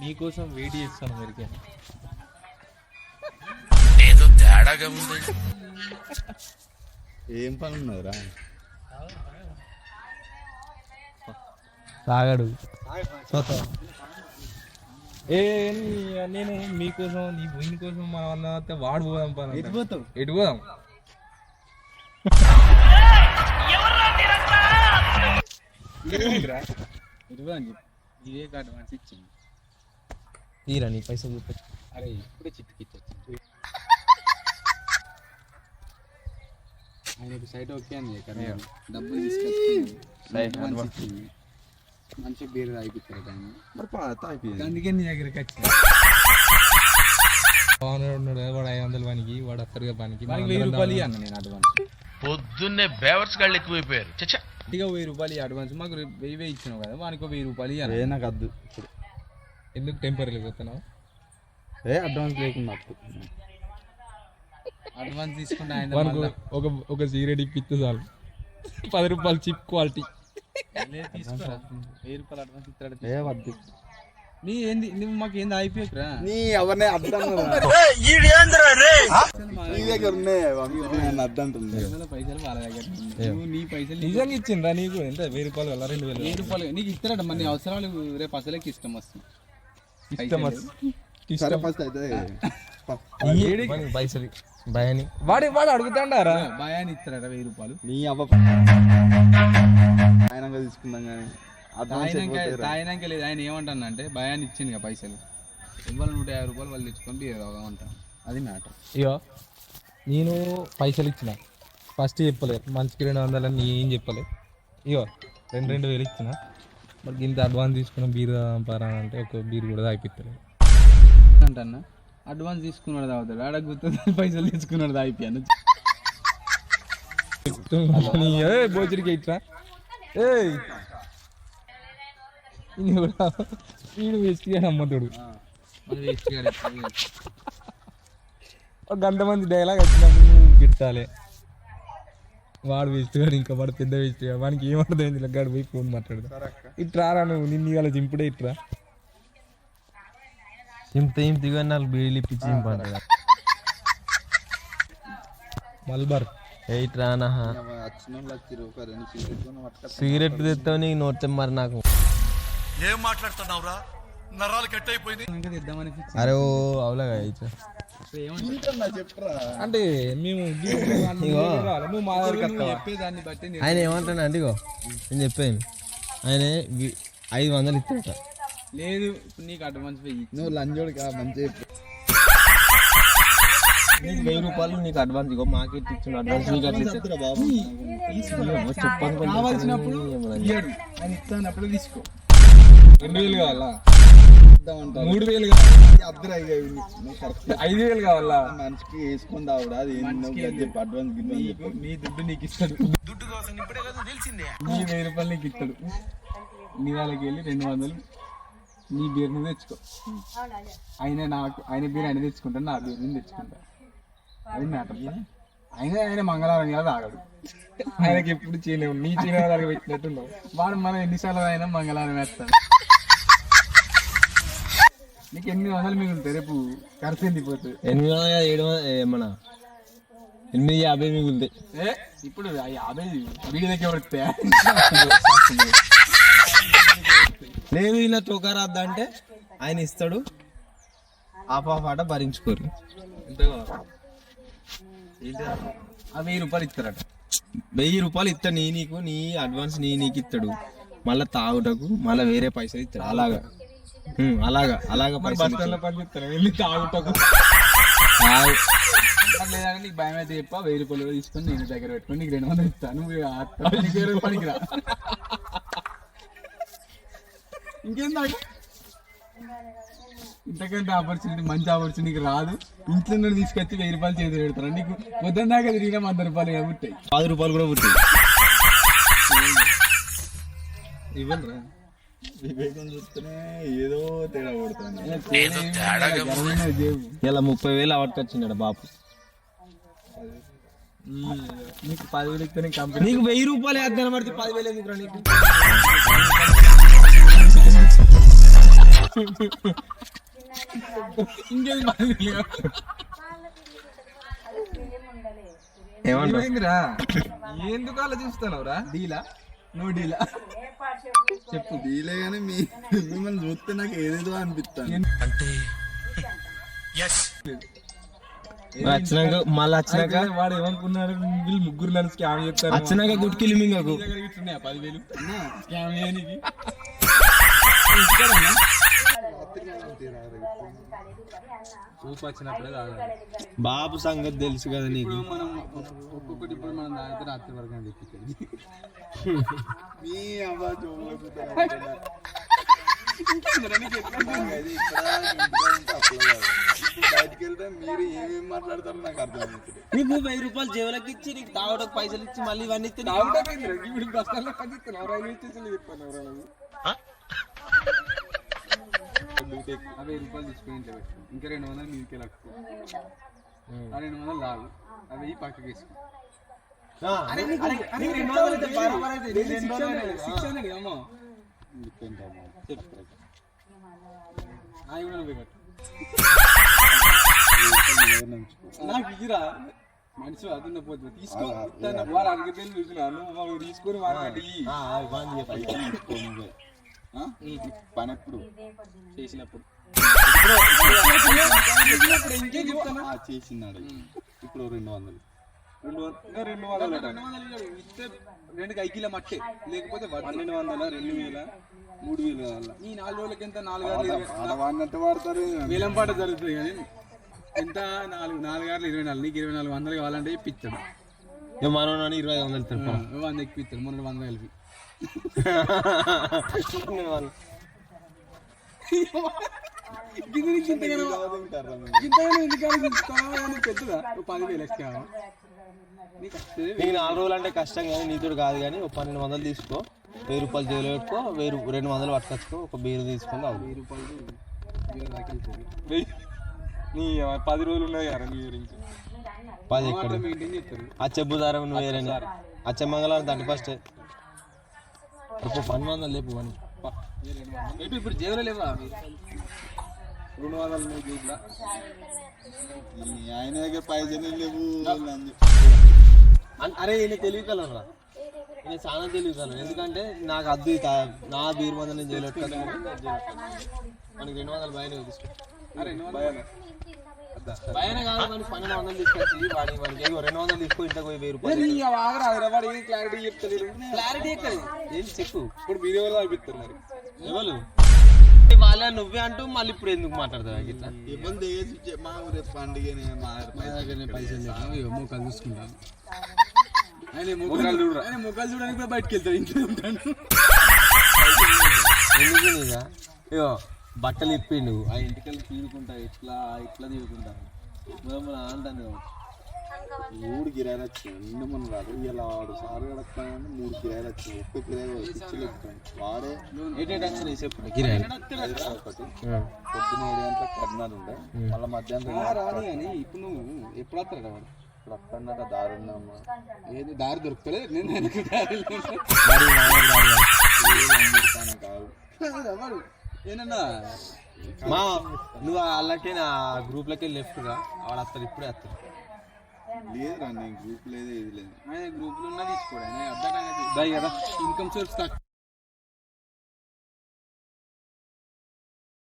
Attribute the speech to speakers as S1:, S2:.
S1: నీకోసం వెయిట్ చేస్తాను అమెరికా
S2: ఏదో తేడాగా ఉంది.
S3: ఏం పని ఉన్నదిరా
S1: తాగాడు ఏ నీ- నేను మీకోసం నీ బుయిన్ కోసం మనం అన్న వాడు పోదాం పని
S3: ఎటు పోతావు?
S1: ఎటు పోదాం?
S3: ఎటు పోదాం? చెప్పు ఇదే కార్డు మనసి ఇచ్చింది
S1: తీరా నీ పైసలు చూపి
S3: అరే ఇప్పుడే చిట్టుకి ఇచ్చి ఆయనకు సైట్ ఓకే అంది కానీ డబ్బులు తీసుకొచ్చుకున్నాను మంచి బీర్ తాగిపించారు ఆయన. అందుకే నీ దగ్గరికి వచ్చి
S1: పవన్ ఉన్నాడు వాడు ఐదు వందల పనికి వాడు అత్తరుగా పనికి.
S3: వెయ్యి రూపాయలు ఇవ్వను నేను అడ్వాన్స్
S2: పొద్దున్నే బేవర్స్ గాళ్ళు ఎక్కువైపోయారు. చచ్చా.
S3: ఇక వెయ్యి రూపాయలు అడ్వాన్స్. మాకు వెయ్యి వెయ్యి ఇచ్చినావు కదా వానికి ఒక వెయ్యి రూపాయలు ఇవ్వాలి
S4: ఏ నాకు వద్దు
S1: ఎందుకు టెంపరీ పోతున్నావు?
S4: ఏ అడ్వాన్స్ లేకుండా అప్పు.
S3: అడ్వాన్స్ తీసుకుంటే ఆయన
S1: ఒక ఒక సిగరెట్ ఇప్పిస్తే చాలు. పది రూపాయలు చిప్ క్వాలిటీ.
S3: వెయ్యి రూపాయలు అడ్వాన్స్ ఇస్తాడు.
S4: ఏ వద్దు.
S3: నీ ఏంది? నువ్వు మాకు ఏంది అయిపోయాకరా
S4: నీ ఎవరినే అర్థం నీ దగ్గర ఉన్నాయి అద్దంటుంది
S3: పైసలు వాళ్ళ దగ్గర ఉన్నాయి. నువ్వు నీ పైసలు
S1: నిజంగా ఇచ్చిండ్రా నీకు? ఎంత? వెయ్యి రూపాయలు వెళ్ళా రెండు వేలు.
S3: వెయ్యి రూపాయలు. నీకు ఇస్తారట మన అవసరాలు రేపు అసలేకి ఇష్టం వస్తుంది.
S1: ఇష్టం
S4: సరే ఫస్ట్
S1: పైసలు. భయాని. వాడు వాడు అడుగుతాడారా?
S3: భయాన్ని ఇస్తారట వెయ్యి రూపాయలు.
S4: నీ అవ్వ
S3: తాయినాక లేదు. ఆయన ఏమంటాను అంటే భయాన్ని ఇచ్చింది కదా పైసలు. ఇవ్వాలి నూట యాభై రూపాయలు వాళ్ళు తెచ్చుకొని తాగమంటాను అది మ్యాటర్.
S1: ఇగో నేను పైసలు ఇచ్చిన. ఫస్ట్ చెప్పలేదు మంచికి రెండు వందలు అని ఏం చెప్పలేదు ఇగో రెండు రెండు వేలు ఇచ్చిన. మరి ఇంత అడ్వాన్స్ తీసుకున్న బీర్ పరా అంటే ఒక బీర్ కూడా తాగిపిస్తలేదు
S3: అంటన్నా అడ్వాన్స్ తీసుకున్నాడు తాగుతాడు. ఆడ గుర్తుంది? పైసలు తీసుకున్నాడు తాగిపోయాను
S1: ఏ భోజడికి ఇట్రా ఏయ్! ఇది కూడా వీడు వేస్ట్ అమ్మతుడు.
S3: మన వేస్ట్ గారు
S1: ఒక గంట మంది డైలాగ్ వచ్చినప్పుడు నువ్వు గిట్టాలి. వాడు వేస్ట్ గాడు ఇంకా వాడు పెద్ద వేస్ట్ గాడు. వానికి ఏమర్థమైంది ఇలా గాడు పోయి ఫోన్ మాట్లాడదా? ఇట్రారా నువ్వు నిన్ను ఇవాళ చింపుడే ఇట్రా.
S5: ఇంత ఏం దిగా నాలుగు బీడీలు ఇప్పించి చింపంటాడు
S1: మల్బార్.
S5: ఎయిట్
S4: కొని పట్టుకొని
S5: సిగరెట్ తెస్తావు నీకు నోట్ మరి నాకు.
S2: ఏం మాట్లాడుతున్నావురా? నరాలు కట్ అయిపోయింది.
S5: అరే ఓ అవులాగా అయితే
S1: అంటే మేము
S5: ఆయన ఏమంటాడు అంటే ఇగో నేను చెప్పాను ఆయన ఐదు వందలు ఇస్తాడట
S3: లేదు నీకు అడ్వాన్స్ వెయ్యి
S4: నువ్వు లంజోడు కా మంచి
S5: వెయ్యి రూపాయలు నీకు అడ్వాన్స్ ఇగో మాకెట్ ఇచ్చిన అడ్వాన్స్ నీకు అట్లా
S4: బాబు.
S5: చెప్పాను
S3: తీసుకో.
S1: రెండు వేలు కావాలా? మూడు వేలు కావాలా?
S4: అద్దరు
S1: ఐదు వేలు కావాలా?
S4: మనిషికి వేసుకొని తావుడా అది అడ్వాన్స్
S3: నీ దుడ్డు నీకు ఇస్తాడు.
S2: దుడ్డు కోసం ఇప్పుడే కదా తెలిసిందే.
S3: నీ వెయ్యి రూపాయలు నీకు ఇస్తాడు. నీ వాళ్ళకి వెళ్ళి రెండు వందలు. నీ బీర్ నువ్వు తెచ్చుకో. ఆయన నాకు ఆయన బీర్ ఆయన తెచ్చుకుంటాను నా బీర్ నేను తెచ్చుకుంటా. అది మ్యాటర్ ఆయన ఆయన మంగళవారం కాదు ఆగడు
S1: ఆయనకి ఎప్పుడు చేయలేము నీ చీన దగ్గర పెట్టినట్టున్నావు.
S3: వాడు మనం ఎన్నిసార్లు అయినా మంగళవారం వేస్తాడు. నీకు ఎన్ని వందలు మిగులుతాయి? రేపు ఖర్చు ఎండిపోతుంది
S5: ఎనిమిది వందల ఏడు వందల మన ఎనిమిది యాభై మిగులుతాయి.
S3: ఏ ఇప్పుడు ఆ యాభై వీడి దగ్గర పడతాయా
S5: లేదు ఇలా తోకరాద్దా అంటే ఆయన ఇస్తాడు. ఆఫ్ ఆట భరించుకోరు.
S3: ఆ వెయ్యి రూపాయలు ఇస్తారట.
S5: వెయ్యి రూపాయలు ఇస్తాడు నీ నీకు నీ అడ్వాన్స్ నీ నీకు ఇస్తాడు. మళ్ళా తాగుటకు మళ్ళా వేరే పైసలు ఇస్తాడు. అలాగా. అలాగా అలాగా
S1: చెప్తాను వెళ్ళి.
S3: లేదంటే నీకు భయం అయితే చెప్ప వెయ్యి రూపాయలు తీసుకొని నేను దగ్గర పెట్టుకొని నీకు రెండు వందలు ఇస్తాను ఇక రా. ఇంతకంటే ఆపర్చునిటీ మంచి ఆపర్చునిటీ రాదు. ఇంట్లో నుండి తీసుకొచ్చి వెయ్యి రూపాయలు చేతి పెడతారు? నీకు వద్దన్నాక తిరిగినా వంద రూపాయలు ఉంటాయి
S5: పది రూపాయలు కూడా పుట్టాయి.
S3: ఇవ్వరా
S4: వివేకం చూస్తేనే ఏదో తేడా కొడుతుంది.
S5: ఇలా ముప్పై వేలు అవట్టుకొచ్చిండ బాపు.
S1: నీకు పదివేలు ఇస్తే నేను కంపెనీ.
S5: నీకు వెయ్యి రూపాయలు వేద్దాను పడితే పదివేలు ఎందుకు నీకు?
S1: ఏమైందిరా? ఎందుకు ఆలోచిస్తున్నావురా?
S3: డీలా? నో డీలా.
S4: చెప్పు డీలే కానీ మీ మిమ్మల్ని చూస్తే నాకు ఏదేదో అనిపిస్తాను
S2: అంటే ఎస్
S5: వచ్చినాక మళ్ళీ వచ్చినాక?
S3: వాడు ఏమనుకున్నాడు? వీళ్ళు ముగ్గురు నన్ను స్కామ్ చెప్తారు
S5: వచ్చినాక గుట్కిలు
S3: ఇస్తున్నాయా పదివేలు స్కామ్ చేయడానికి
S1: ఊపు వచ్చినప్పుడే తాగాలి.
S5: బాబు సంగతి తెలుసు కదా నీకు.
S3: మనం ఒక్కొక్కటి ఇప్పుడు మనం తాగితే రాత్రి వరకు
S4: మీ నాకు
S5: నీకు వెయ్యి రూపాయలు జేబులకి ఇచ్చి నీకు తాగడానికి పైసలు ఇచ్చి మళ్ళీ ఇవన్నీ ఇస్తే నీకు-
S3: తాగుతాకేంద్ర ఇప్పుడు బస్తాల్లో పనిచేస్తున్నావు రైల్వే స్టేషన్లో ఆ వెయ్యి రూపాయలు తీసుకుని ఇంట్లో పెట్టు ఇంకా రెండు వందలు మీదకి లక్కు ఆ రెండు వందలు లాగు ఆ వెయ్యి పక్కకి
S5: నీకు
S3: ఇదిరా మనిషి అదున్న పోతుంది తీసుకో. వాళ్ళు అడిగితే చూసిన నువ్వు తీసుకొని
S5: ఆ,
S4: పని ఎప్పుడు
S3: చేసినప్పుడు.
S4: చేసినాడు ఇప్పుడు రెండు వందలు.
S3: రెండు వందలు రెండు వందలు ఇస్తే రెండు కైకిల మట్టే. లేకపోతే పన్నెండు వందల రెండు వేల మూడు వేలు కావాల? ఈ నాలుగు రోజులకి ఎంత? నాలుగు
S4: వాడతారు.
S3: వేలం పాట జరుగుతుంది కానీ ఎంత? నాలుగు నాలుగు ఆరులు ఇరవై నాలుగు. నీకు ఇరవై నాలుగు వందలు కావాలంటే ఇప్పిస్తాడు.
S5: మనోని ఇరవై ఐదు వందలు తెలుపు
S3: ఓ వంద ఇప్పిస్తాడు మొన్న వంద కలిపి గిన్నె గింతగానో గింతగానో పెద్దదా? ఎక్స్ట్రా నీకు
S5: నాలుగు రోజులు అంటే కష్టం కానీ నీతో కాదు కానీ ఒక పన్నెండు వందలు తీసుకో. వెయ్యి రూపాయలు జైలు పెట్టుకో వెయ్యి రెండు వందలు పట్టుకొచ్చుకో ఒక బీరు తీసుకొని తాగు.
S3: వెయ్యి రూపాయలు నీ పది రోజులు ఉన్నాయి కదా నీ గురించి.
S5: పది ఎక్కడ? అచ్చబుధారం నువ్వు వేరే అచ్చ మంగళవారం థర్టీ ఫస్ట్. ఇప్పుడు పన్నెండు వందలు లేపు
S3: ఎటు ఇప్పుడు జేబులో లేవా? రెండు వందలు ఉన్నాయి జేబులో.
S4: ఆయన దగ్గర పైసలు లేవు
S5: అరే ఈయన తెలివి కలరా ఈయన చాలా తెలివి కలరు ఎందుకంటే నాకు అద్దు నా బీరు మంది నేను జైలు మనకి రెండు వందలు బయట తీసుకో బయట కాదు పన్నెండు వందలు తీసుకొచ్చి వాడి వాడికి. ఏవో రెండు వందలు తీసుకో ఇంట్లో పోయి వెయ్యి రూపాయలు.
S3: నీ ఆగరా వాడు ఏం క్లారిటీ చెప్తలేదు
S5: క్లారిటీ ఎక్కడ ఏంటి చెప్పు?
S3: ఇప్పుడు మరి?
S5: ఎవరు? వాళ్ళ నువ్వే అంటూ మళ్ళీ ఇప్పుడు ఎందుకు మాట్లాడతావు ఇట్లా?
S4: ఇబ్బంది వేసి చె- మా రేపు పండుగనే మా దగ్గర పైసలు లేవు.
S3: మొక్కలు చూసుకుంటాను ఆయన మొక్కలు చూడరు? ఆయన మొక్కలు చూడడానికి కూడా బయటకు వెళ్తాడు ఇంట్లో ఉంటాడు.
S5: ఎందుకు నీగా ఇగో బట్టలు ఇప్పిండు. ఆ ఇంటికెళ్ళి తీరుకుంటా. ఇట్లా ఇట్లా తీరుకుంటా. మేము అంటాను
S4: మూడు కిరాయిలు వచ్చినాయి. నిన్న మొన్న రాదు ఇలా వాడు సారు కడతానని మూడు కిరాయిలు వచ్చినాయి. ఒక్క కిరాయి పిచ్చిలు వాడే
S5: కిరాయి
S4: ఒకటి. పొద్దున్న ఏడు గంటలకు కర్నాలు ఉండే. మళ్ళీ మధ్యాహ్నం
S3: రాని కానీ ఇప్పుడు నువ్వు ఎప్పుడు వస్తాడు వాడు?
S4: ఇప్పుడు అక్కడ దారి ఉందమ్మా.
S3: ఏది? దారి దొరుకుతలేదు. నేను వెనక దారి
S4: కాదు.
S3: ఏనన్నా?
S5: మా నువ్వు అలాంటి నా గ్రూప్ లకి లెఫ్ట్గా వాడు వస్తాడు ఇప్పుడే వస్తాడు
S4: లేదురా నేను గ్రూప్ లేదు ఏది లేదు.
S3: ఆయన గ్రూప్లో ఉన్నా తీసుకోడు ఆయన అర్థం కదా. Income source